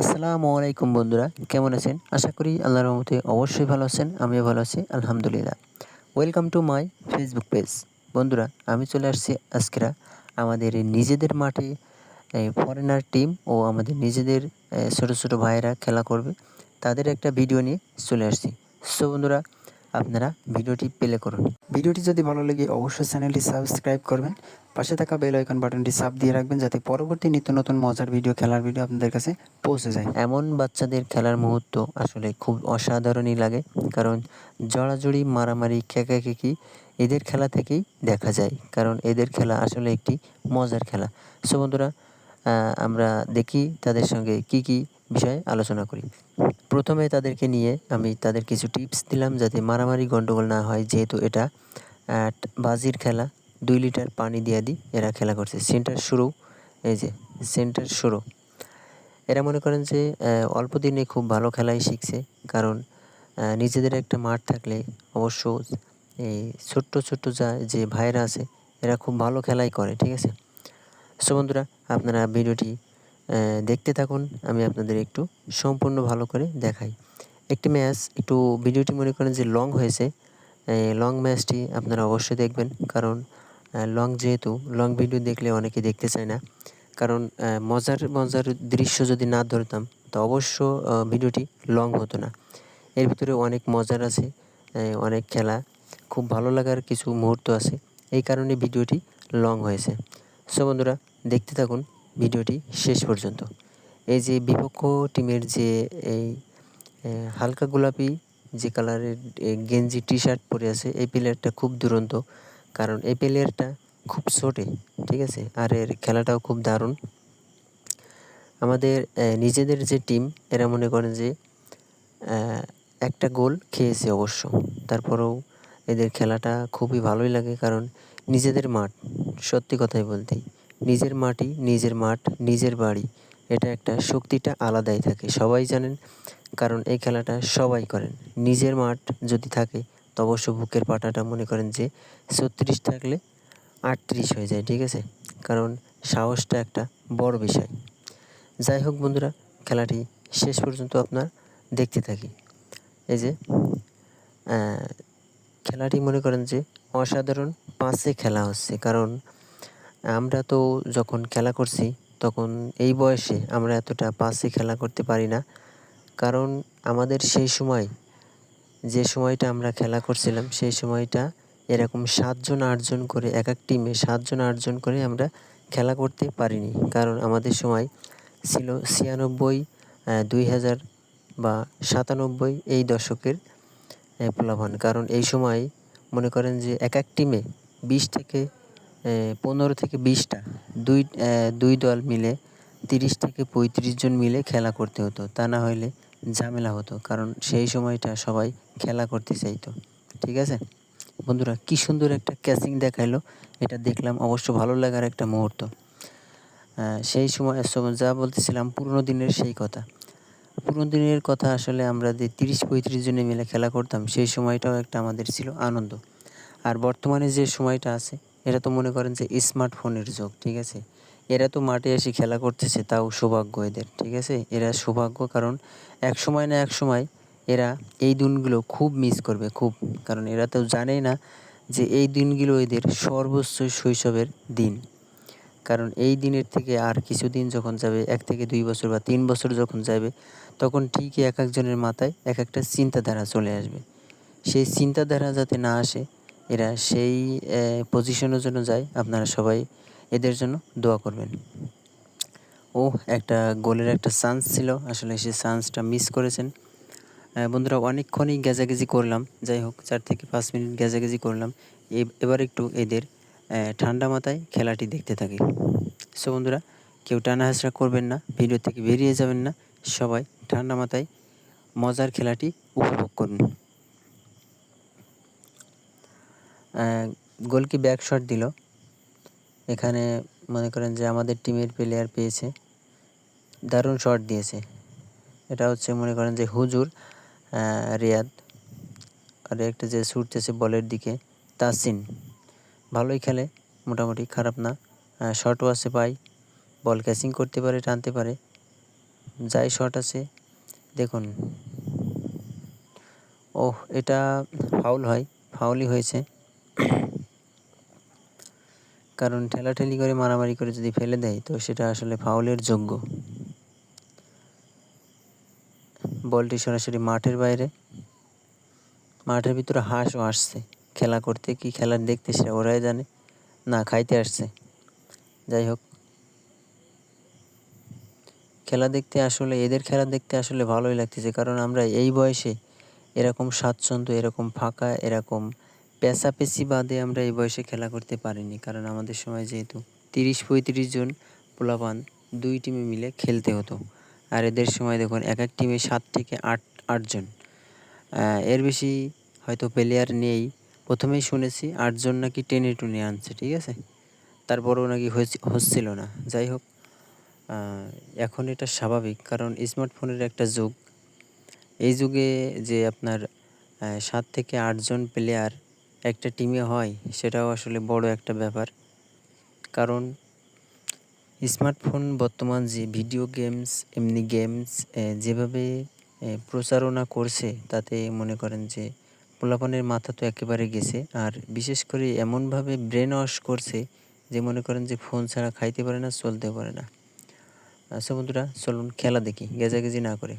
আসসালামু আলাইকুম বন্ধুরা, কেমন আছেন? আশা করি আল্লাহর রহমতে অবশ্যই ভালো আছেন, আমিও ভালো আছি, আলহামদুলিল্লাহ। Welcome to my Facebook page বন্ধুরা, আমি চলে আসছি আজকেরা আমাদের নিজেদের মাঠে ফরেনার টিম ও আমাদের নিজেদের ছোটো ছোটো ভাইয়েরা খেলা করবে। তাদের একটা ভিডিও নিয়ে চলে আসছি। সো বন্ধুরা আপনারা ভিডিওটি প্লে করুন। ভিডিওটি যদি ভালো লাগে, অবশ্যই চ্যানেলটি সাবস্ক্রাইব করবেন। পাশে থাকা বেল আইকন বাটনটি সাব দিয়ে রাখবেন যাতে পরবর্তী নিত্য নতুন মজার ভিডিও, খেলার ভিডিও আপনাদের কাছে পৌঁছে যায়। এমন বাচ্চাদের খেলার মুহূর্ত আসলে খুব অসাধারণই লাগে, কারণ জড়াজড়ি, মারামারি, খেকাখেকি এদের খেলা থেকেই দেখা যায়, কারণ এদের খেলা আসলে একটি মজার খেলা। সো বন্ধুরা আমরা দেখি তাদের সঙ্গে কি কি বিষয়ে আলোচনা করি। প্রথমে তাদেরকে নিয়ে আমি তাদের কিছু টিপস দিলাম যাতে মারামারি গণ্ডগোল না হয়, যেহেতু এটা বাজির খেলা। দুই লিটার পানি দিয়ে দিই এরা খেলা করছে। সেন্টার শুরু, এই যে, সেন্টার শুরু। এরা মনে করেন যে অল্প দিনে খুব ভালো খেলাই শিখছে, কারণ নিজেদের একটা মাঠ থাকলে অবশ্য, এই ছোট্ট ছোট্ট যা, যে ভাইরা আছে, এরা খুব ভালো খেলাই করে, ঠিক আছে? সো বন্ধুরা, আপনারা ভিডিওটি দেখতে থাকুন, আমি আপনাদের একটু সম্পূর্ণ ভালো করে দেখাই। একটি ম্যাচ, একটু ভিডিওটি মনে করেন যে লং হয়েছে। লং ম্যাচটি আপনারা অবশ্যই দেখবেন, কারণ লং যেহেতু, লং ভিডিও দেখলে অনেকে দেখতে চায় না। কারণ মজার মজার দৃশ্য যদি না ধরতাম, তো অবশ্য ভিডিওটি লং হতো না। এর ভিতরে অনেক মজার আছে অনেক খেলা, খুব ভালো লাগার কিছু মুহূর্ত আছে। এই কারণে ভিডিওটি লং হয়েছে। সো বন্ধুরা, দেখতে থাকুন ভিডিওটি শেষ পর্যন্ত। এই যে বিপক্ষ টিমের যে এই হালকা গোলাপি যে কালারের গেঞ্জি টি শার্ট পরে আছে, এই প্লেয়ারটা খুব দুরন্ত। কারণ এই প্লেয়ারটা খুব ছোটে, ঠিক আছে? আর এর খেলাটাও খুব দারুণ। আমাদের নিজেদের যে টিম, এরা মনে করেন যে একটা গোল খেয়েছে অবশ্য। তারপরেও এদের খেলাটা খুবই ভালোই লাগে, কারণ নিজেদের মাঠ, সত্যি কথাই বলতেই নিজের মাটি, নিজের মাঠ, নিজের বাড়ি। এটা একটা শক্তিটা আলাদাই থাকে, সবাই জানেন। কারণ এই খেলাটা সবাই করেন। নিজের মাঠ যদি থাকে, তো অবশ্য বুকের পাটাটা মনে করেন যে ছত্রিশ থাকলে আটত্রিশ হয়ে যায়, ঠিক আছে? কারণ সাহসটা একটা বড় বিষয়। যাই হোক বন্ধুরা, খেলাটি শেষ পর্যন্ত আপনার দেখতে থাকি। এই যে খেলাটি মনে করেন যে অসাধারণ পাঁচে খেলা হচ্ছে। কারণ আমরা তো যখন খেলা করছি, তখন এই বয়সে আমরা এতটা পাঁচে খেলা করতে পারি না। কারণ আমাদের সেই সময়, যে সময়টা আমরা খেলা করছিলাম, সেই সময়টা এরকম সাতজন, আটজন করে, এক এক টিমে সাতজন, আটজন করে আমরা খেলা করতে পারিনি। কারণ আমাদের সময় ছিল ছিয়ানব্বই দুই হাজার বা সাতানব্বই এই দশকের প্লাবন কারণ এই সময় মনে করেন যে এক এক টিমে বিশ থেকে পনেরো থেকে বিশটা। দুই দুই দল মিলে তিরিশ থেকে পঁয়ত্রিশ জন মিলে খেলা করতে হতো। তা না হইলে ঝামেলা হতো, কারণ সেই সময়টা সবাই খেলা করতে চাইতো। ঠিক আছে? বন্ধুরা, কি সুন্দর একটা ক্যাচিং দেখাইলো। এটা দেখলাম অবশ্য ভালো লাগার একটা মুহূর্ত। সেই সময় যা বলতেছিলাম, পুরনো দিনের সেই কথা। পুরনো দিনের কথা আসলে আমরা যে তিরিশ, পঁয়ত্রিশ জনে মিলে খেলা করতাম, সেই সময়টাও একটা আমাদের ছিল আনন্দ। আর বর্তমানে যে সময়টা আছে এটা তো মনে করেন যে স্মার্টফোনের যুগ, ঠিক আছে? এরা তো মাঠে এসে খেলা করতেছে, তাও সৌভাগ্য এদের, ঠিক আছে? এরা সৌভাগ্য কারণ এক সময় না এক সময় এরা এই দিনগুলো খুব মিস করবে, খুব। কারণ এরা তো জানেই না যে এই দিনগুলো এদের সর্বোচ্চ শৈশবের দিন। কারণ এই দিনের থেকে আর কিছুদিন যখন যাবে, এক থেকে দুই বছর বা তিন বছর যখন যাবে, তখন ঠিকই এক একজনের মাথায় এক একটা চিন্তাধারা চলে আসবে। সেই চিন্তাধারা যাতে না আসে এরা সেই পজিশনের জন্য যায়। আপনারা সবাই এদের জন্য দোয়া করবেন। ও একটা গোলের একটা চান্স ছিল। আসলে সে চান্সটা মিস করেছেন। বন্ধুরা, অনেকক্ষণই গেজাগেজি করলাম। যাই হোক, চার থেকে পাঁচ মিনিট গেজাগেজি করলাম। এবার একটু এদের ঠান্ডা মাথায় খেলাটি দেখতে থাকি। সো বন্ধুরা, কেউ টানা হাসরা করবেন না, ভিডিও থেকে বেরিয়ে যাবেন না। সবাই ঠান্ডা মাথায় মজার খেলাটি উপভোগ করুন। গোলকি ব্যাক শট দিল? এখানে মনে করেন যে আমাদের টিমের প্লেয়ার পেয়েছে। দারুণ শট দিয়েছে। এটা হচ্ছে মনে করেন যে হুজুর রিয়াদ আর একটা যে ছুটতেছে বলের দিকে, তাসিন। ভালোই খেলে, মোটামুটি খারাপ না। শটও আছে পাই বল ক্যাচিং করতে পারে, টানতে পারে। যাই শট আছে, দেখুন। ওহ, এটা ফাউল হয় ফাউলই হয়েছে। কারণ ঠেলাঠেলি করে, মারামারি করে যদি ফেলে দেয়, তো সেটা আসলে ফাউলের যোগ্য। বলটি সরাসরি মাঠের বাইরে। মাঠের ভিতরে হাঁসও আসছে। খেলা করতে কি খেলার দেখতে সেটা ওরাই জানে, না খাইতে আসছে। যাই হোক। খেলা দেখতে আসলে, এদের খেলা দেখতে আসলে ভালোই লাগতেছে, কারণ আমরা এই বয়সে এরকম স্বাচ্ছন্দ্য, এরকম ফাঁকা, এরকম পেঁচাপেচি বাদে আমরা এই বয়সে খেলা করতে পারিনি। কারণ আমাদের সময় যেহেতু তিরিশ পঁয়ত্রিশ জন পোলাপান দুই টিমে মিলে খেলতে হতো। আর এদের সময় দেখুন, এক এক টিমে সাত থেকে আট আটজন এর বেশি হয়তো প্লেয়ার নেই। প্রথমেই শুনেছি আটজন নাকি টেনে টুনে আনছে, ঠিক আছে? তারপরেও নাকি হচ্ছিল না। যাই হোক এখন এটা স্বাভাবিক। কারণ স্মার্টফোনের একটা যুগ। এই যুগে যে আপনার সাত থেকে আটজন প্লেয়ার একটা টিমে হয়, সেটাও আসলে বড় একটা ব্যাপার। কারণ স্মার্টফোন বর্তমান যে ভিডিও গেমস, এমনি গেমস যেভাবে প্রচারণা করছে, তাতে মনে করেন যে পোলাপানের মাথা তো একেবারে গেছে। আর বিশেষ করে এমনভাবে ব্রেন ওয়াশ করছে যে মনে করেন যে ফোন ছাড়া খাইতে পারে না চলতে পারে না। আচ্ছা বন্ধুরা, চলুন খেলা দেখি, গেজাগেজি না করে।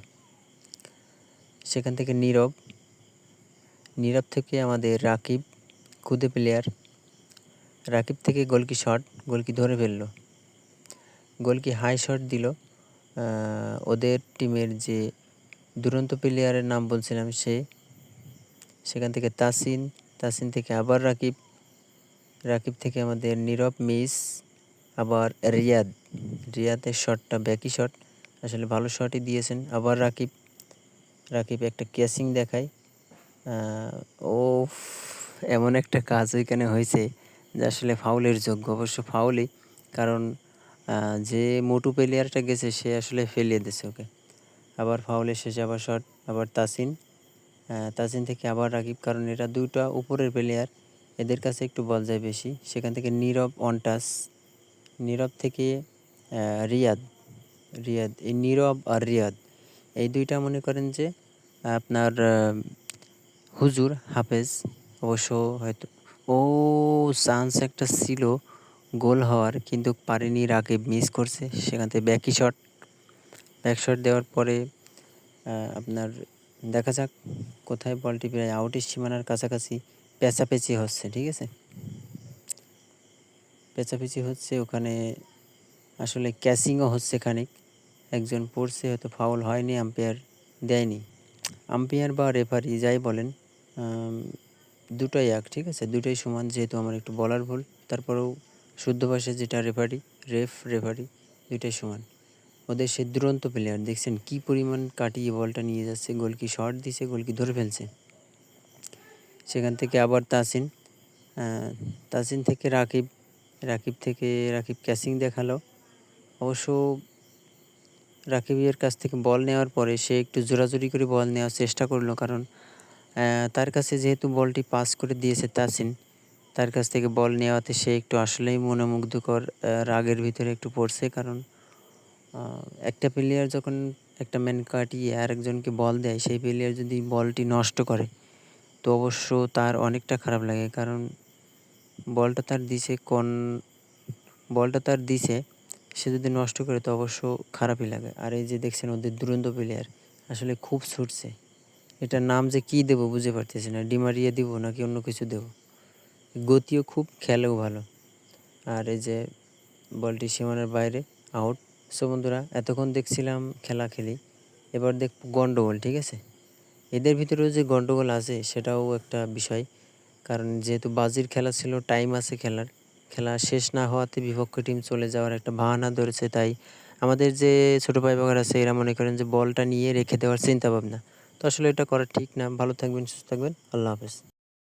সেখান থেকে নীরব। নীরব থেকে আমাদের রাকিব। খুদে প্লেয়ার রাকিব থেকে গোলকি শট গোলকি ধরে ফেলল। গোলকি হাই শট দিল। ওদের টিমের যে দুরন্ত প্লেয়ারের নাম বলছিলাম সে, সেখান থেকে তাসিন তাসিন থেকে আবার রাকিব রাকিব থেকে আমাদের নীরব মিস, আবার রিয়াদ। রিয়াদের শটটা ব্যাকি শট আসলে ভালো শটই দিয়েছেন আবার রাকিব। রাকিব একটা ক্যাসিং দেখায়। ও এমন একটা কাজ ওইখানে হয়েছে যে আসলে ফাউলের যোগ্য। অবশ্য ফাউলই, কারণ যে মোটু প্লেয়ারটা গেছে, সে আসলে ফেলিয়ে দিছে ওকে। আবার ফাউলের শেষে আবার শট, আবার তাসিন। তাসিন থেকে আবার রাকিব, কারণ এরা দুইটা উপরের প্লেয়ার। এদের কাছে একটু বল যায় বেশি। সেখান থেকে নীরব, অনটাস। নীরব থেকে রিয়াদ। রিয়াদ, এই নীরব আর রিয়াদ। এই দুইটা মনে করেন যে আপনার হুজুর হাফেজ। অবশ্য হয়তো, ও চান্স একটা ছিল গোল হওয়ার, কিন্তু পারেনি রাকিব মিস করছে, সেখান থেকে ব্যাকি শট ব্যাক শট দেওয়ার পরে আপনার দেখা যাক কোথায় বলটি প্রায় আউটের সীমানার কাছাকাছি পেঁচাপেচি হচ্ছে, ঠিক আছে? পেঁচাপেচি হচ্ছে, ওখানে আসলে ক্যাচিংও হচ্ছে খানিক। একজন পড়ছে, হয়তো ফাউল হয়নি আম্পায়ার দেয়নি। আম্পায়ার বা রেফারি যাই বলেন দুটোই এক, ঠিক আছে? দুটোই সমান যেহেতু আমার একটু বলার ভুল। তারপরেও শুদ্ধ ভাষায় যেটা রেফারি রেফ রেফারি দুইটাই সমান। ওদের সে দুরন্ত প্লেয়ার দেখছেন কি পরিমাণ কাটিয়ে বলটা নিয়ে যাচ্ছে গোলকি শর্ট দিছে গোলকি ধরে ফেলছে। সেখান থেকে আবার তাসিন তাসিন থেকে রাকিব রাকিব থেকে রাকিব ক্যাচিং দেখাল। অবশ্য রাকিবের কাছ থেকে বল নেওয়ার পরে সে একটু জোরাজুরি করে বল নেওয়ার চেষ্টা করল, কারণ তার কাছে যেহেতু বলটি পাস করে দিয়েছে তাসিন তার কাছ থেকে বল নেওয়াতে সে একটু আসলেই মনোমুগ্ধকর রাগের ভিতরে একটু পড়ছে কারণ একটা প্লেয়ার যখন একটা ম্যান কাটিয়ে আরেকজনকে বল দেয়, সেই প্লেয়ার যদি বলটি নষ্ট করে, তো অবশ্য তার অনেকটা খারাপ লাগে কারণ বলটা তার দিছে কোন, বলটা তার দিছে, সে যদি নষ্ট করে তো অবশ্য খারাপই লাগে। আর এই যে দেখছেন ওদের দুরন্ত প্লেয়ার আসলে খুব ছুটছে। এটার নাম যে কী দেবো বুঝতে পারতেছি না। ডিমারিয়া দিব নাকি অন্য কিছু দেবো? গতিও খুব, খেলেও ভালো। আর এই যে বলটি সীমানার বাইরে আউট সো বন্ধুরা, এতক্ষণ দেখছিলাম খেলা খেলি। এবার দেখ গন্ডগোল, ঠিক আছে? এদের ভিতরেও যে গন্ডগোল আছে, সেটাও একটা বিষয়। কারণ যেহেতু বাজির খেলা ছিল টাইম আছে খেলার। খেলা শেষ না হওয়াতে বিপক্ষ টিম চলে যাওয়ার একটা বাহানা ধরেছে। তাই আমাদের যে ছোটো ভাই বাগার আছে, এরা মনে করেন যে বলটা নিয়ে রেখে দেওয়ার চিন্তা ভাবনা তো আসলে এটা করা ঠিক না। ভালো থাকবেন সুস্থ থাকবেন। আল্লাহ হাফেজ।